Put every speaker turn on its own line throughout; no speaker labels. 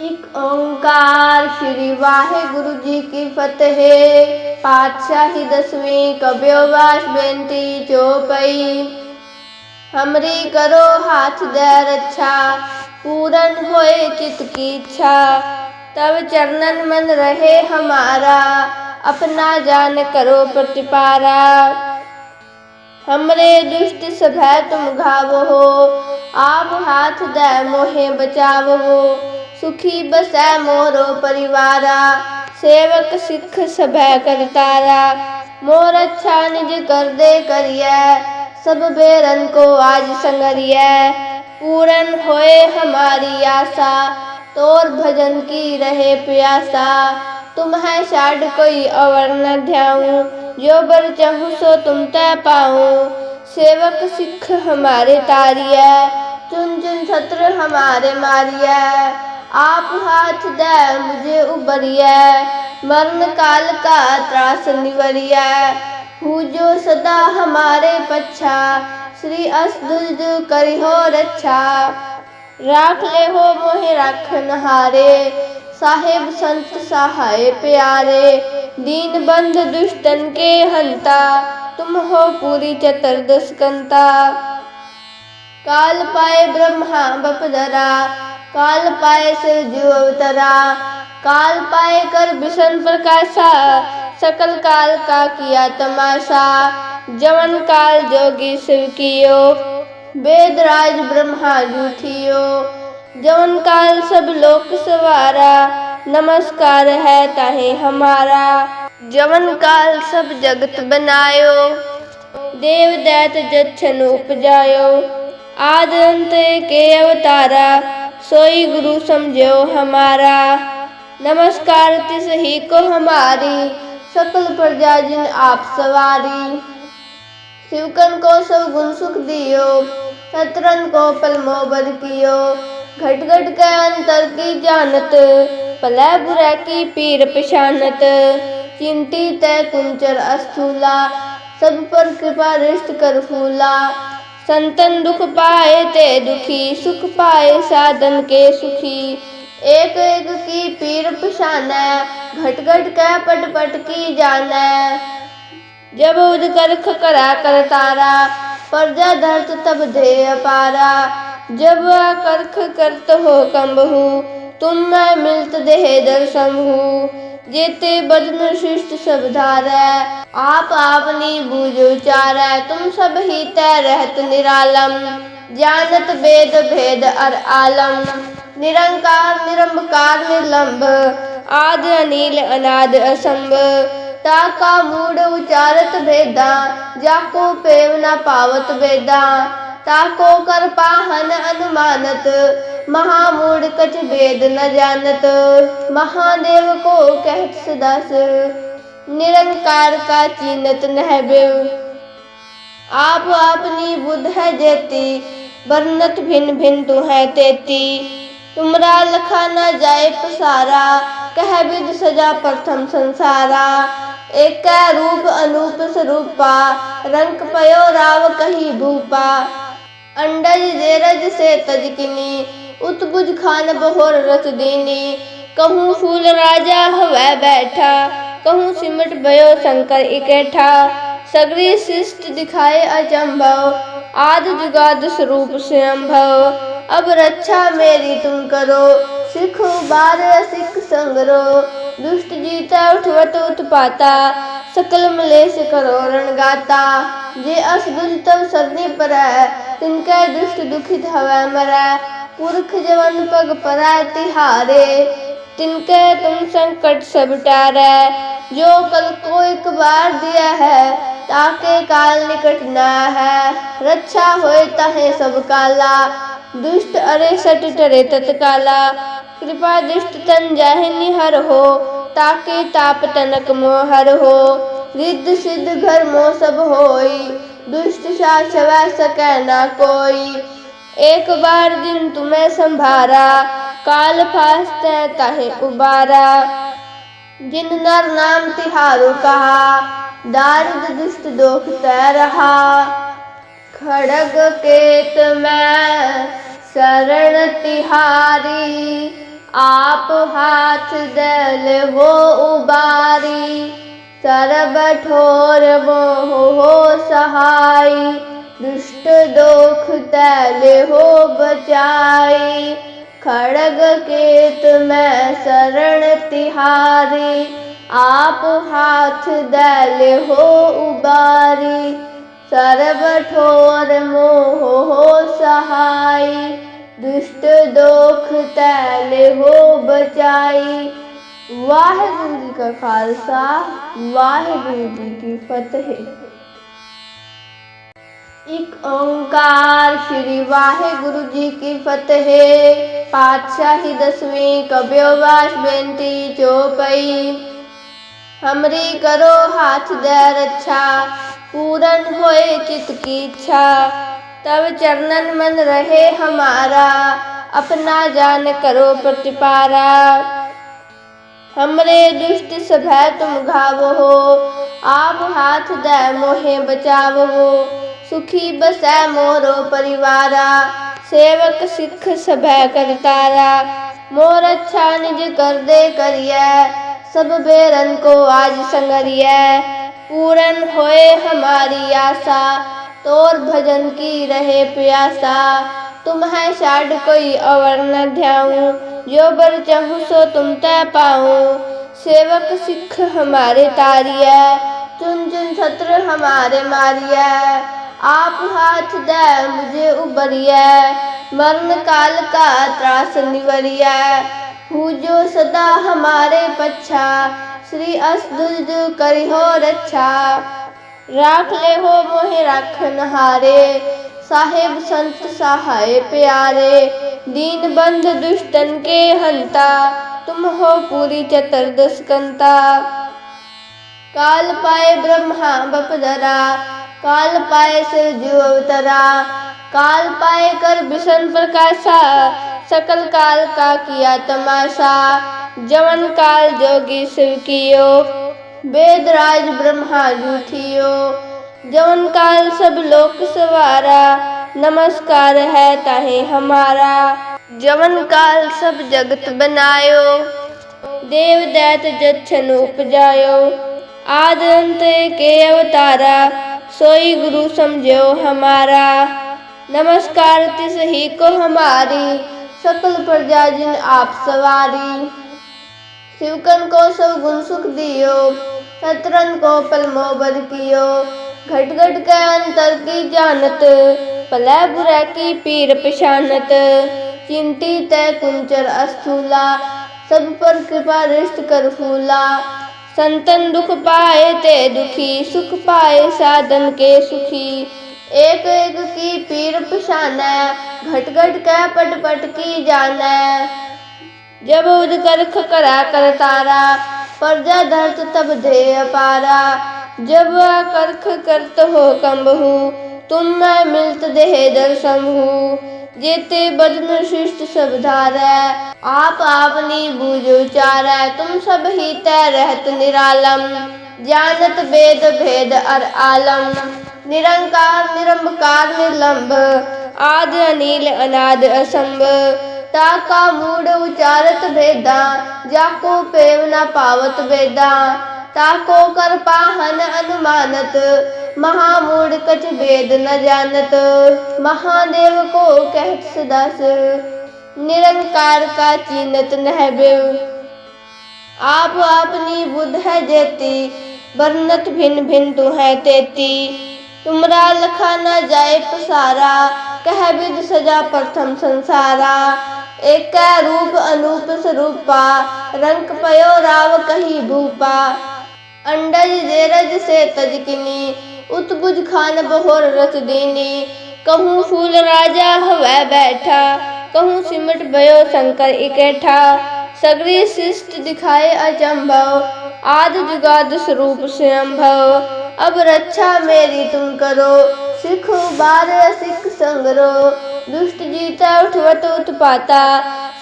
एक ओंकार श्री वाहे गुरु जी की फतेह। पातशाही दसवीं कब्योवास बेनती चौपई। हमरी करो हाथ दे रक्षा अच्छा, पूरन होए चित की इच्छा। तब चरणन मन रहे हमारा, अपना जान करो प्रतिपारा। हमरे दुष्ट सभय तुम घाव हो, आप हाथ दे मोहे बचाव। हो सुखी बसै मोरो परिवारा। सेवक सिख सभै करतारा। मोर अच्छा निज कर दे करिए सब बेरन को आज संगरिया। पूरन होए हमारी आशा, तोर भजन की रहे प्यासा। तुम है शाड कोई अवर न ध्याऊं, जो बर चाहूँ सो तुम तय पाऊँ। सेवक सिख हमारे तारिया चुन चुन छत्र हमारे मारिया। आप हाथ दे, मुझे उबरिया मरण काल का त्रास निवरिया हूँ जो सदा हमारे पच्छा श्री असदुज करी हो रक्षा। राख ले हो मोहे राखन हारे साहेब संत सहाय प्यारे। दीन बंद दुष्टन के हंता। तुम हो पूरी चतुर्दश कंता काल पाए ब्रह्मा बपदरा काल पाए से जीव अवतरा। काल पाए कर विष्ण प्रकाशा। सकल काल का किया तमाशा। जवन काल जोगी शिव कियो। वेदराज ब्रह्मा जूठियो। जवन काल सब लोक सवारा। नमस्कार है ताहे हमारा। जवन काल सब जगत बनायो। देव दैत जच्छन उपजायो। आद अंत के अवतारा। सोई गुरु समझो हमारा। नमस्कार तिस ही को हमारी, सकल प्रजा जिन आप सवारी। शिवकन को सब गुण सुख दियो शत्रन को पल मोबर कियो। घट घट के अंतर की जानत, पलै बुरै की पीर पिशानत। चिंती तय कुंचर अस्थूला, सब पर कृपा रिष्ट कर फूला। संतन दुख पाए ते दुखी, सुख पाए साधन के सुखी। एक एक की पीर पिशानै, घट घट के पट पट की जानै। जब उद करख करा कर तारा, प्रजा धरत तब दे अपारा जब करख करत हो कंबहु, तुम मैं मिलत देह दर्शनहु जेते बदन शिष्ट सब धारै, आप आपनी बूझ उचारै तुम सब ही तय रहत निरालम। जानत वेद भेद अर आलम। निरंकार, निरंबकार, निर्लंब। आद अनिल, अनाद असंभ ताका मूड उचारत भेदा जाको प्रेम न पावत वेदा। ताको कर पाहन अनुमानत महामूड कछ वेद न जानत। महादेव को कहत सदास, निरंकार का चीनत नहबेव आप अपनी बुद्ध है जेती, वर्णत भिन्न भिन्न तू है तेती। तुमरा लखा न जाए पसारा, कह विद सजा प्रथम संसारा। एक रूप अनूप स्वरूपा रंग पयो राव कही भूपा। अंडज देरज से तजकिनी उत्पुज खान बहोर रस दीनी। कहूँ फूल राजा हवा बैठा, कहूँ सिमट भयो शंकर इकट्ठा। सगरी शिष्ट दिखाए अचंभव, आद जुगाद स्वरूप स्वयंभव। अब रक्षा मेरी तुम करो, सिख बार सिख संगरो दुष्ट जीता उठवत उत्पाता, सकल मलेश करो रण गाता जे असबुझ तब सरनी पर तिनके दुष्ट दुखित हवै मरै। पुरख जवन पग परै तिहारे, तिनके तुम संकट सब टारै। जो कल को एक बार दिया है, ताके काल निकट न है। रक्षा होए तहे सब काला। दुष्ट अरे सट टरे तत्काला। कृपा दुष्ट तन जाहि निहर हो, ताके ताप तनक मोहर हो। रिद्ध सिद्ध घर मोह सब होई, दुष्ट शासवा सकै ना कोई। एक बार दिन तुम्हें संभारा, काल फास्ते ताहे उबारा। जिन नर नाम तिहारो कहा, दारिद दुष्ट दोख तय रहा। खड़ग केत में शरण तिहारी, आप हाथ दल हो उबारी, सरब ठोर वो हो सहाय दुष्ट दोख तैल हो बचाई। खड़ग केत में शरण तिहारी, आप हाथ दल हो उबारी। सर्वठोर मोह हो सहाय, दुष्ट दोख तैल हो बचाई। वाहेगुरु जी का खालसा, वाहेगुरु जी की फतेह। एक ओंकार श्री वाहे गुरु जी की फतेह। पातशाही दसवीं कब्योवास बेंती चौपई। हमरी करो हाथ दे रक्षा पूरन होए चित की इच्छा। तब चरणन मन रहे हमारा। अपना जान करो प्रतिपारा। हमरे दुष्ट सभै तुम घावो हो। आप हाथ दे मोहे बचावो हो। सुखी बसै मोरो परिवारा। सेवक सिख सभै करतारा मोर अच्छा निज कर दे करिए सब बेरन को आज संगरिया। पूरन होए हमारी आशा। तोर भजन की रहे प्यासा। तुम है शाड कोई अवर न ध्याऊं। जो बर चाहूँ सो तुम तय पाऊँ। सेवक सिख हमारे तारिया। चुन चुन छत्र हमारे मारिया। आप हाथ दे मुझे उबरिया। मरण काल का त्रास निवरिया। हूँ जो सदा हमारे पच्छा। श्री असदुज करी हो रक्षा। राख ले हो मोहे राखन हारे साहेब संत सहाय प्यारे। दीन बंद दुष्टन के हंता। तुम हो पूरी चतुर्दश कंता काल पाए ब्रह्मा बपदरा काल पाए सिर जीव अवतरा। काल पाए कर विष्ण प्रकाशा, सकल काल का किया तमाशा, जवन काल जोगी शिव कियो वेदराज ब्रह्मा जूठियो। जवन काल सब लोक सवारा, नमस्कार है ताहे हमारा। जवन काल सब जगत बनायो, देव दैत जच्छन उपजायो। आद अंत के अवतारा, सोई गुरु समझो हमारा। नमस्कार, तिस ही को हमारी सकल प्रजा जिन आप सवारी। शिवकन को सब गुण सुख दियो शत्रन को पल मोबर कियो। घट घट के अंतर की जानत पलै बुरै की पीर पिशानत। चिंती तय कुंचर अस्थूला, सब पर कृपा रिष्ट कर फूला। संतन दुख पाए ते दुखी, सुख पाए साधन के सुखी। एक एक की पीर पिशाना घट घट के पट पट की जाना जब उद कर खकरा कर तारा, प्रजा धरत तब दे अपारा जब करख करत हो कंबहू, तुम मैं मिलत देह दर्शन हूँ जेते बदन शिष्ट सब धारै आप आपनी बूझ उचारै तुम सब ही तय रहत निरालम, जानत वेद भेद अर आलम। निरंकार, निरंबकार, निर्लंब। आद अनिल, अनाद असंभ ताका मूड उचारत भेदा जाको प्रेम न पावत वेदा ताको कर पाहन अनुमानत, महामूड कछ वेद न जानत। महादेव को कहत सदास, निरंकार का चीनत नह आप अपनी बुद्ध है जेती, वर्णत भिन्न भिन्न तू है तेती। तुमरा लखा न जाए पसारा कह विद सजा प्रथम संसारा एक रूप अनूप स्वरूपा रंग पयो राव कही भूपा अंडज जेरज से तजकिनी उत्बुज खान बहोर रच दीनी कहूँ फूल राजा हवै बैठा कहूँ सिमट भयो शंकर इकट्ठा सगरी शिष्ट दिखाए अचंभव आद जुगाद स्वरूप स्वयंभव अब रक्षा मेरी तुम करो, सिख उबार सिख संगरो। दुष्ट जीता उठवत उत्पाता,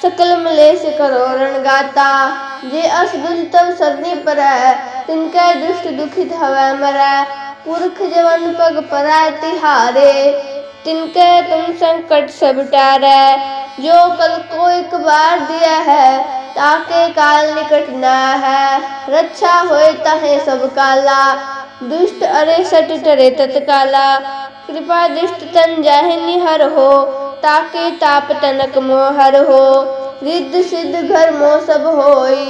सकल मलेश करो रण गाता। जे अस तब सरनी पर, तिनके दुष्ट दुखित हवै मरै। पुरख जवन पग परै तिहारे, तिनके तुम संकट सब टारै। जो कल को एक बार दिया है ताके काल निकट न है। रक्षा होए ताहे सब काला। दुष्ट अरे सट टरे तत्काला। कृपा दुष्ट तन जाहे निहर हो, ताके ताप तनक मोहर हो। रिद्ध सिद्ध घर मोह सब होई,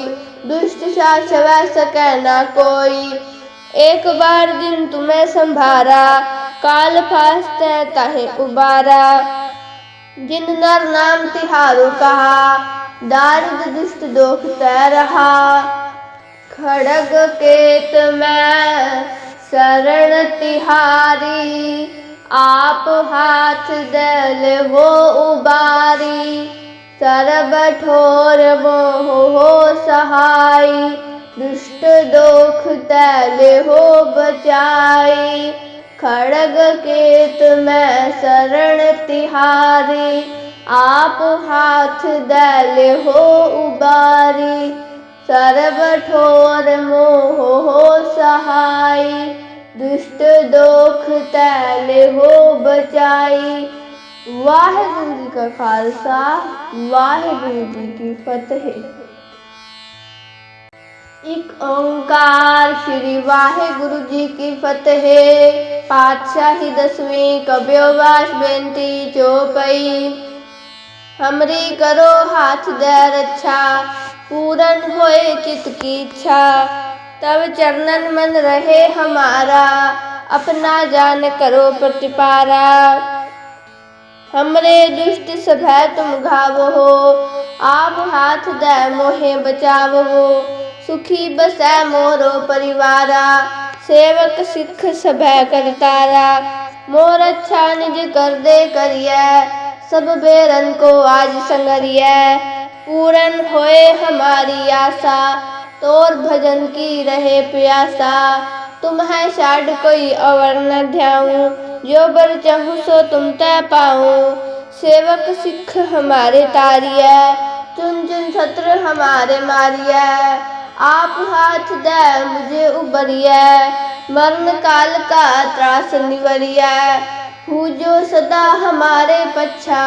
दुष्ट सवै सकै ना कोई। एक बार दिन तुम्हें संभारा, काल फास्ते ताहे उबारा। जिन नर नाम तिहारो कहा दारिद दुष्ट दोख तै रहा। खड़ग केत में शरण तिहारी, आप हाथ दल हो उबारी। सरब ठोर मोह हो सहाय दुष्ट दोख तैल हो बचाई। खड़ग केत में शरण तिहारी आप हाथ दल हो उबारी सर्व ठोर मोह हो सहाय दुष्ट दोख तैल हो बचाई। वाहेगुरु जी का खालसा, वाहेगुरु जी की फतेह। एक ओंकार श्री वाहिगुरु जी की फतेह। पातशाही दसवीं कब्यो वाश बेनती चौपई। हमरी करो हाथ दे रक्षा पूरन होए चित की इच्छा। तब चरणन मन रहे हमारा, अपना जान करो प्रतिपारा। हमरे दुष्ट सभै तुम घावो हो, आप हाथ दे मोहे बचावो सुखी बसै मोरो परिवारा, सेवक सिख सभै करतारा। मोर अच्छा निज कर दे करिए सब बेरन को आज संगरिया पूरन होए हमारी आशा, तोर भजन की रहे प्यासा। तुम है शाड कोई अवर न ध्याऊं, जो बर चाहूँ सो तुम तय पाऊँ। सेवक सिख हमारे तारिया चुन चुन छत्र हमारे मारिया आप हाथ दे मुझे उबरिया मरण काल का त्रास निवरिया हूँ जो सदा हमारे पच्छा।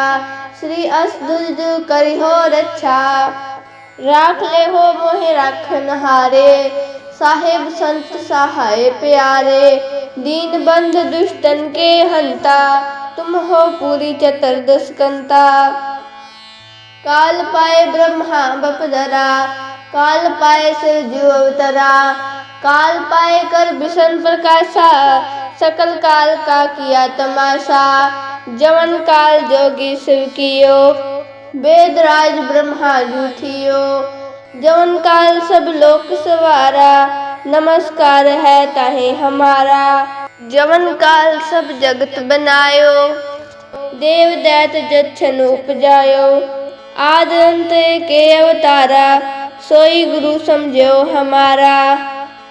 श्री असदुज करी हो रक्षा राख ले हो मोहे राखन हारे साहेब संत सहाय प्यारे। दीन बंद दुष्टन के हंता। तुम हो पूरी चतुर्दश कंता काल पाए ब्रह्मा बपदरा काल पाए से जीव अवतरा। काल पाए कर भीषण प्रकाशा। सकल काल का किया तमाशा। जवन काल जोगी शिव कियो। वेद राज ब्रह्मा जूठियो जवन काल सब लोक सवारा। नमस्कार है ताहे हमारा। जवन काल सब जगत बनायो। देव दैत जच्छन उपजायो। आद अंत के अवतारा। सोई गुरु समझो हमारा।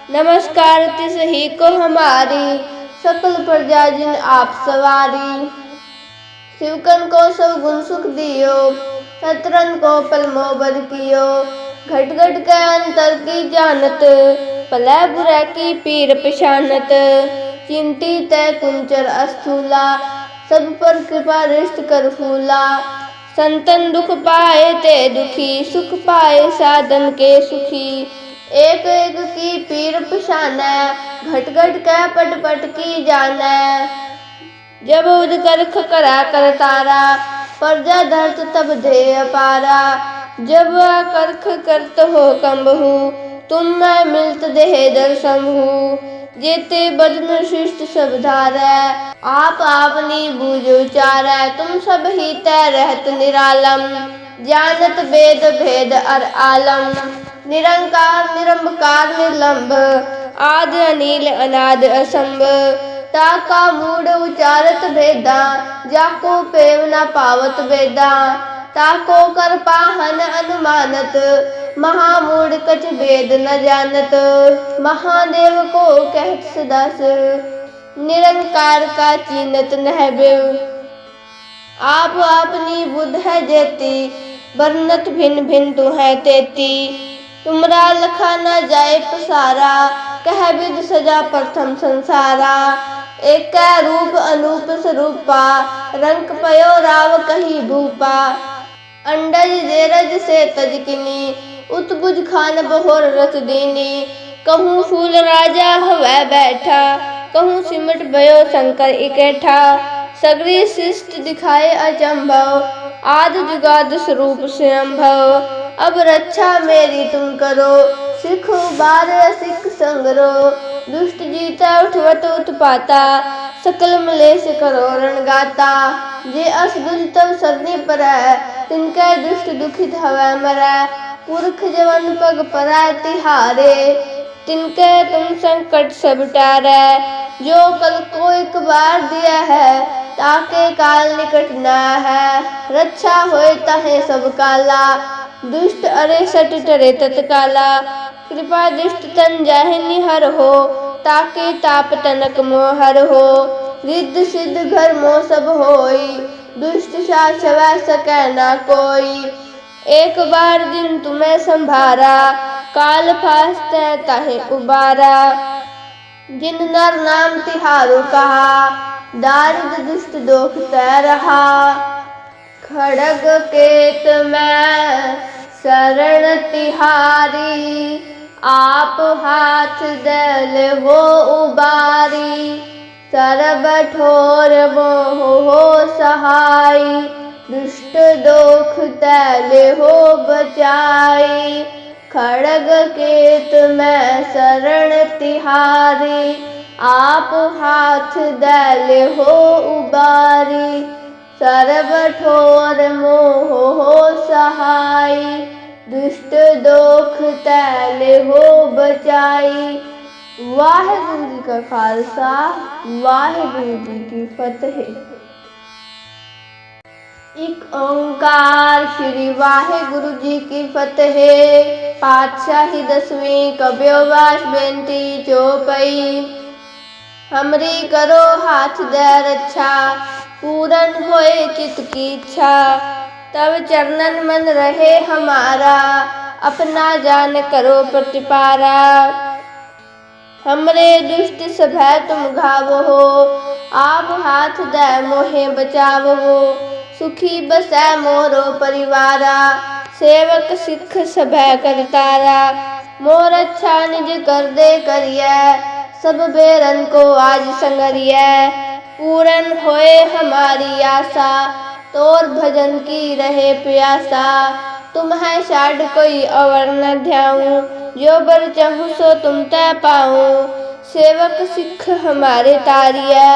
नमस्कार तिस ही को हमारी, सकल प्रजा जिन आप सवारी। शिवकन को सब गुण सुख दियो शत्रन को पल मोबर कियो। घट घट के अंतर की जानत, पलै बुरै की पीर पिशानत। चिंती तय कुंचर अस्थूला, सब पर कृपा रिष्ट कर फूला। संतन दुख पाए ते दुखी, सुख पाए साधन के सुखी। एक एक की पीर पिशाना घट घट के पट पट की जाना जब उद करा कर तारा, प्रजा धरत तब धे अपारा जब करख करत हो कंबहू, तुम मैं मिलत देह दर्शमहू जेते बदन शिष्ट सब धारै, आप आपनी बूझ उचारै तुम सब ही तय रहत निरालम। जानत वेद भेद अर आलम। निरंकार, निरंबकार, निर्लंब। आद अनिल, अनाद असंभ ताका मूड उचारत भेदा जाको प्रेम न पावत वेदा ताको कर पाहन अनुमानत। महामूड कछ वेद न जानत। महादेव को कहत सदास। निरंकार का चीनत नह आप अपनी बुध है जेती, वर्णत भिन्न भिन्न तू है तेती। तुमरा लखा न जाए पसारा, कह विद सजा प्रथम संसारा। एक रूप अनूप स्वरूपा, रंक पयो राव कही भूपा। अंडज जेरज से तजकिनी उत्बुज खान बहोर रच दीनी। कहूँ फूल राजा हवै बैठा, कहूँ सिमट भयो शंकर इकट्ठा सगरी शिष्ट दिखाए अचंभव, आद जुगाद स्वरूप स्वयंभव। अब रक्षा मेरी तुम करो, सिख उबार सिख संगरो। दुष्ट जीता उठवत उत्पाता, सकल मलेश करो रण गाता जे अस बुझ तब सरनी पर तिनके दुष्ट दुखित हवै मरै, पुरख जवन पग परा तिहारे। तिनके तुम संकट सब टारै, जो कल को एक बार दिया है, ताके काल निकट न है। रक्षा होए तहे सब काला, दुष्ट अरे सट टरे तत्काला। कृपा दुष्ट तन जाहि निहर हो, ताके ताप तनक मोहर हो। रिद्ध सिद्ध घर मोह सब होई दुष्ट छवै सकै कोई। एक बार दिन तुम्हें संभारा, काल फास्ते ताहे उबारा। जिन नर नाम तिहारो कहा दारिद दुष्ट दोख तै रहा। खड़ग केत में शरण तिहारी, आप हाथ दल हो उबारी। सरब ठोर मोह हो सहाय, दुष्ट दोख तैल हो बचाई खड़ग केत में शरण तिहारी, आप हाथ दल हो उबारी। सर्व ठोर मोह हो सहाय, दुष्ट दोख तैल हो बचाई वाहेगुरु जी का खालसा वाहेगुरु जी की फतेह ਇੱਕ ਓੰਕਾਰ ਸ਼੍ਰੀ ਵਾਹਿਗੁਰੂ ਜੀ ਕੀ ਫਤਿਹ ਪਾਤਸ਼ਾਹੀ ਦਸਵੀਂ ਕਬਿਓ ਵਾਸ ਬੇਨਤੀ ਚੋਪਈ हमरी करो हाथ दे रक्षा पूरन होए चित की इच्छा तब चरणन मन रहे हमारा अपना जान करो प्रतिपारा हमरे दुष्ट सभै तुम घावो। हो आप हाथ दे मोहे बचावो। सुखी बसै मोरो परिवारा। सेवक सिख सभै करतारा मोर अच्छा निज कर दे करिए सब बेरन को आज संगरिया। पूरन होए हमारी आशा, तोर भजन की रहे प्यासा। तुम है शाड कोई अवर न ध्याऊं। जो बर चाहूँ सो तुम तय पाऊँ। सेवक सिख हमारे तारिया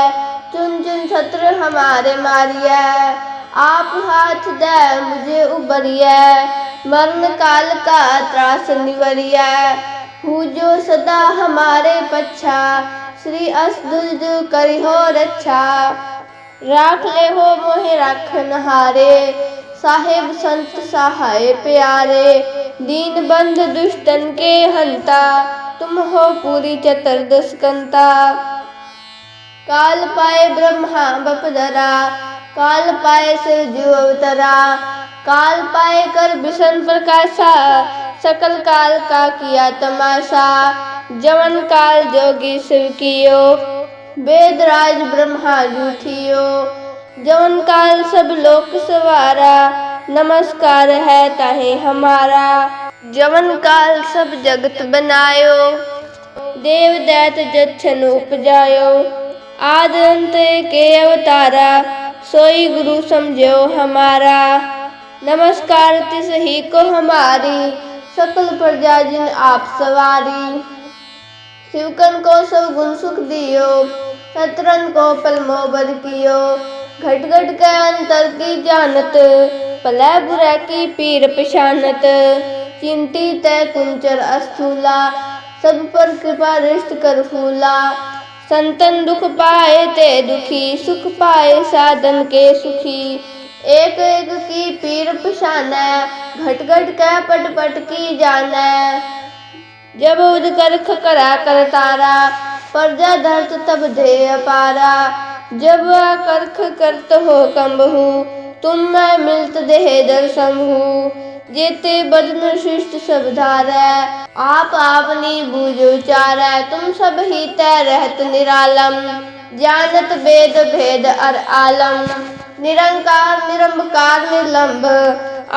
चुन चुन छत्र हमारे मारिया आप हाथ दे, मुझे उबरिया मरण काल का त्रास निवरिया हूँ जो सदा हमारे पच्छा, श्री असदुज करी हो रक्षा राख ले हो मोहे राखन हारे साहेब संत सहाय प्यारे। दीन बंद दुष्टन के हंता तुम हो पूरी चतुर्दश कंता काल पाए ब्रह्मा बपदरा काल पाए जीव अवतरा। काल पाए कर विष्ण प्रकाशा, सकल काल का किया तमाशा। जवन काल जोगी शिव कियो वेदराज ब्रह्मा जूठियो। जवन काल सब लोक सवारा नमस्कार है ताहे हमारा। जवन काल सब जगत बनायो, देव दैत जच्छन उपजायो। आद अंत के अवतारा, सोई गुरु समझो हमारा। नमस्कार तिस ही को हमारी, सकल प्रजा जिन आप सवारी। शिवकन को सब गुण सुख दियो, शत्रन को पल मोबर कियो। घट घट के अंतर की जानत, पलै बुरै की पीर पशानत। चिंती तय कुंचर अस्थूला, सब पर कृपा रिष्ट कर फूला। संतन दुख पाए ते दुखी, सुख पाए साधन के सुखी। एक एक की पीर पशानै घट घट के पट पट की जान जब उद करा कर तारा प्रजा धरत तब धे अपारा जब करख करत हो कंबहु, तुम मैं मिलत देह दर्शनहु जेते बदन शिष्ट सब धारै आप आपनी बूझो चारै तुम सब ही तय रहत निरालम। जानत वेद भेद अर आलम, निरंकार निरंकार निर्लंब।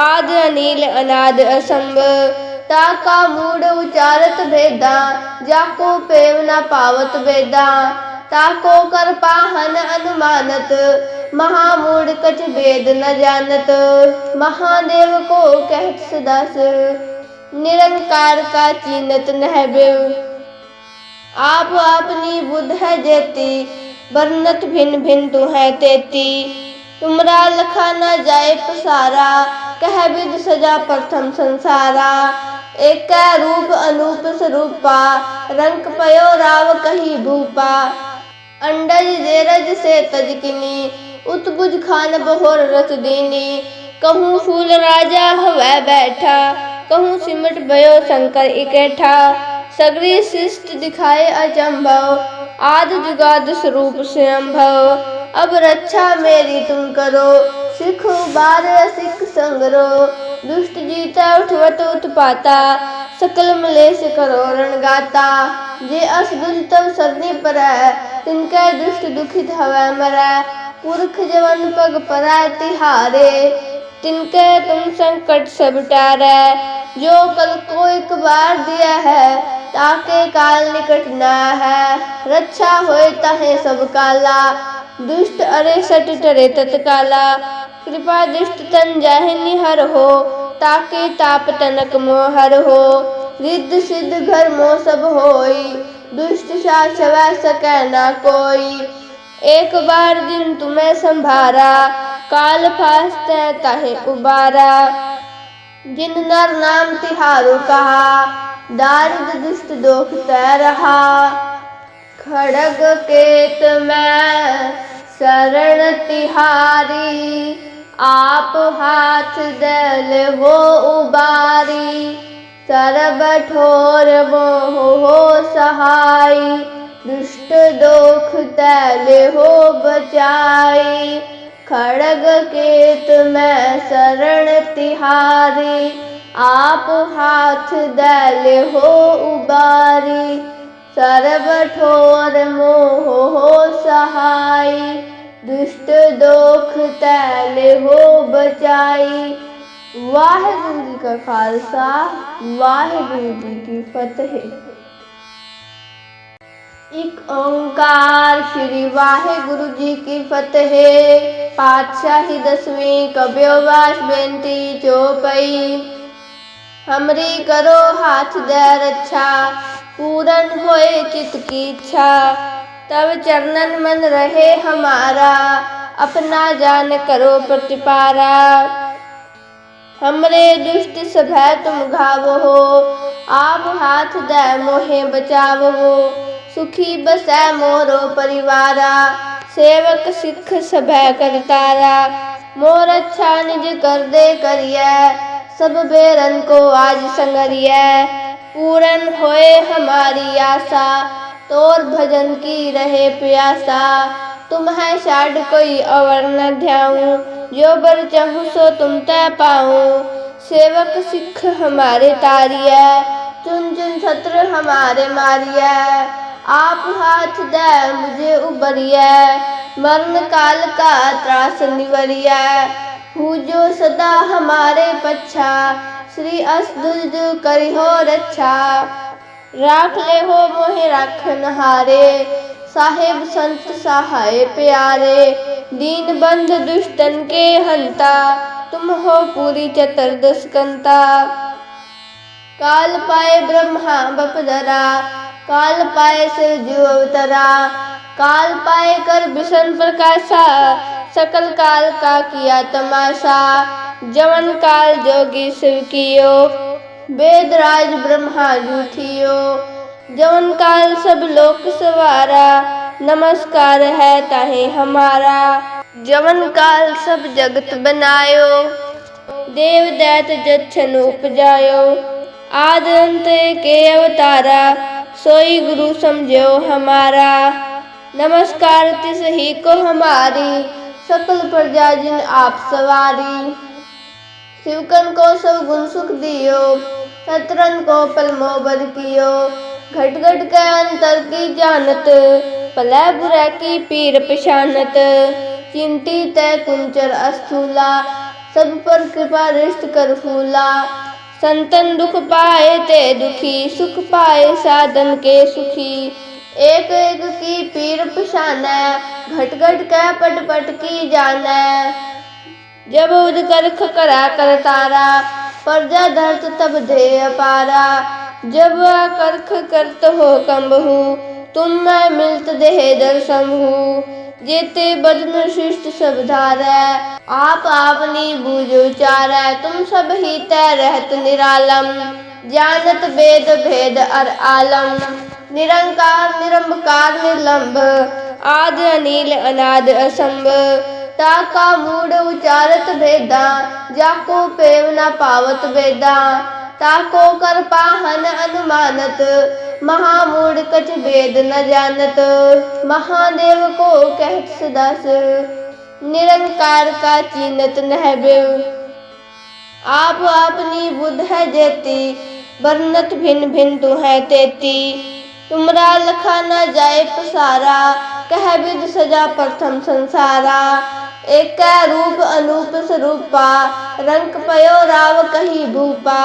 आदि अनिल अनाद असंभ ताका मूड उचारत भेदा जाको पेव न पावत वेदा। ताको कर पाहन अनुमानत महामूड कछ वेद न जानत। महादेव को कहत सदास, निरंकार का चीनत नह आप अपनी बुध है जेती, वर्णत भिन्न भिन्न तू है तेती। तुमरा लखा न जाए पसारा, कह विद सजा प्रथम संसारा। एक रूप अनूप स्वरूपा रंग पयो राव कही भूपा। अंडज देरज से तजकिनी उत्बुज खान बहोर रस दीनी। कहूँ फूल राजा हवा बैठा, कहूँ सिमट भयो शंकर इकट्ठा सगरी शिष्ट दिखाए अचंभव, आद जुगाद स्वरूप स्वयंभव अब रक्षा मेरी तुम करो, सिख उबार सिख संगरो। दुष्ट जीता, उठवत, उत्पाता, सकल मलेश करो रण गाता जे अस दुज, तब सरनी पर तिनके दुष्ट दुखित हवै मरै। पुरख जवन पग परा तिहारे। तिनके तुम संकट सब टारै। जो कल को एक बार दिया है, ताके काल निकट न है। रक्षा होए तहे सब काला। दुष्ट अरे सट टरे तत्काला। कृपा दुष्ट तन जाहे निहर हो, ताके ताप तनक मोहर हो। रिद्ध सिद्ध घर मो सब होई, दुष्ट शासव सकै ना कोई। एक बार दिन तुम्हें संभारा, काल फास्ते ताहे उबारा। जिन नर नाम तिहारू कहा दारिद दुष्ट दोख तय रहा। खड़ग केत में शरण तिहारी, आप हाथ दल हो उबारी। सरब ठोर वो हो सहाय दुष्ट दोख तैल हो बचाई। खड़ग केत में शरण तिहारी, आप हाथ दल हो उबारी। सर्व ठोर मोह हो सहाय, दुष्ट दोख तैल हो बचाई। वाहेगुरु जी का खालसा, वाहेगुरु जी की फतेह। एक ओंकार श्री वाहेगुरु जी की फतेह। पातशाही दसवीं कब्योवास बेनती चौपई। हमरी करो हाथ दे रक्षा पूरन होए चित की इच्छा। तब चरणन मन रहे हमारा। अपना जान करो प्रतिपारा। हमरे दुष्ट सभै तुम घाव। हो आप हाथ दे मोहे बचाव। हो सुखी बसै मोरो परिवारा। सेवक सिख सभै करतारा मोर अच्छा निज कर दे करिए सब बेरन को आज संगरिए पूरन होए हमारी आशा। तोर भजन की रहे प्यासा। तुम है शाड कोई अवर न ध्याऊं। जो बर चाहूँ सो तुम तय पाऊँ। सेवक सिख हमारे तारिय। चुन चुन छत्र हमारे मारिय। आप हाथ दे मुझे उबरिय। मरण काल का त्रास निवरिय। हूँ जो सदा हमारे पच्छा। श्री असदुज करी हो रक्षा। राख ले हो मोहे राखन हारे। साहेब संत सहाय प्यारे। दीन बंध दुष्टन के हंता। तुम हो पूरी चतुर्दश कंता काल पाए ब्रह्मा बपदरा। काल पाए सिर जीव अवतरा। काल पाए कर भीषण प्रकाशा, सकल काल का किया तमाशा, जवन काल जोगी शिव कियो, वेद राज ब्रह्मा जूठियो जवन काल सब लोक सवारा, नमस्कार है ताहे हमारा। जवन काल सब जगत बनायो, देव दैत जच्छन उपजायो। आद अंत के अवतारा, सोई गुरु समझो हमारा। नमस्कार, तिस ही को हमारी सकल प्रजा जिन आप सवारी। शिवकन को सब गुण सुख दियो सतरन को पल बद कियो। घट घट के अंतर की जानत, पले बुरे की पीर पशानत चिंती तय कुंचर अस्थूला, सब पर कृपा रिष्ट कर फूला। संतन दुख पाए ते दुखी, सुख पाए साधन के सुखी। एक एक की पीर पशाना घट घट कह पट पट की जाना। जब उद कर करा तारा, प्रजा धरत तब दे अपारा। जब करख करत हो कंबहू, तुम मैं मिलत देह दर्शन हूँ जेते बदन शिष्ट सब धारै, आप आपनी बूझ उचारै। तुम सब ही तय रहत निरालम, जानत वेद भेद अर आलम। निरंकार निरंकार निर्लंब। आद, अनिल, अनाद असंभ ताका मूड उचारत भेदा जाको पेव न पावत वेदा। ताको कर पाहन अनुमानत महामूढ़ कछ वेद न जानत। महादेव को कहत सदास, निरंकार का चीनत नह आप अपनी बुद्ध है जेती वर्णत भिन्न भिन्न तू है तेती। तुमरा लखा न जाए पसारा कह विद सजा प्रथम संसारा एक रूप अनूप स्वरूपा रंग पयो राव कही भूपा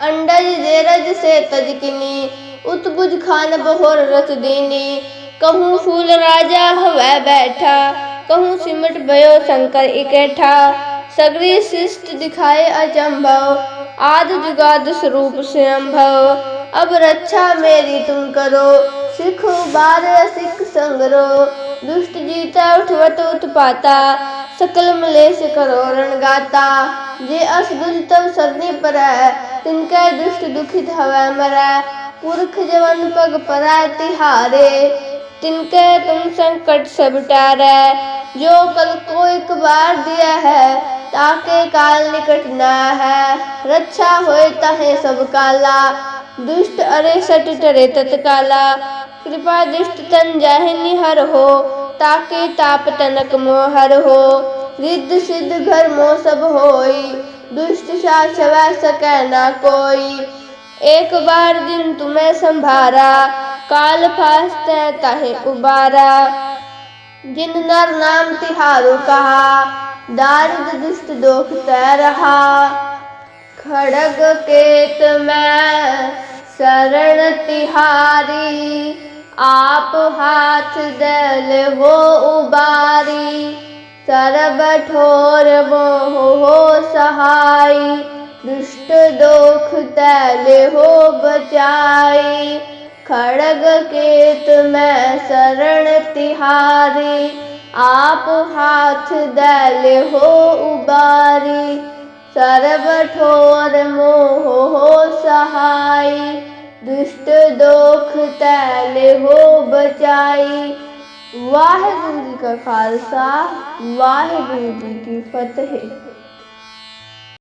अंडज जेरज से तजकिनी उतबुज खान बहोर रत दीनी कहूँ फूल राजा हवै बैठा कहूँ सिमट भयो शंकर इकट्ठा सगरी शिष्ट दिखाए अचंभव आद जुगाद स्वरूप स्वयंभव अब रक्षा मेरी तुम करो, सिख, बार सिख संगरो। दुष्ट जीता, उठवत, उत्पाता, सकल मलेश करो रण गाता जे अस बुझ तब सरनी पर तिनके दुष्ट दुखित हवै मरै। पुरख जवन पग परा, तिहारे, तिनके तुम संकट सब टारे। जो कल को एक बार दिया है, ताके काल निकट न है। रक्षा होए तहे सब काला। दुष्ट अरे सट टरे तत्काला। कृपा दुष्ट तन जाहे निहर हो, ताके ताप तनक मोहर हो। रिद्ध सिद्ध घर मोह सब होई, दुष्ट शास सकै ना कोई। एक बार दिन तुम्हें संभारा, काल फास्ते तहे उबारा। जिन नर नाम तिहारो कहा दारिद दुष्ट दोख तय रहा। खड़ग केत में शरण तिहारी, आप हाथ दल हो उबारी। सरब ठोर मोह हो सहाई, दुष्ट दोख तैल हो बचाई। खड़ग केत में शरण तिहारी, आप हाथ दल हो उबारी। सर्व ठोर मोह हो सहाय, दुष्ट दोख तैल हो बचाई। वाहे गुरु जी का खालसा वाहे गुरु जी की फतेह।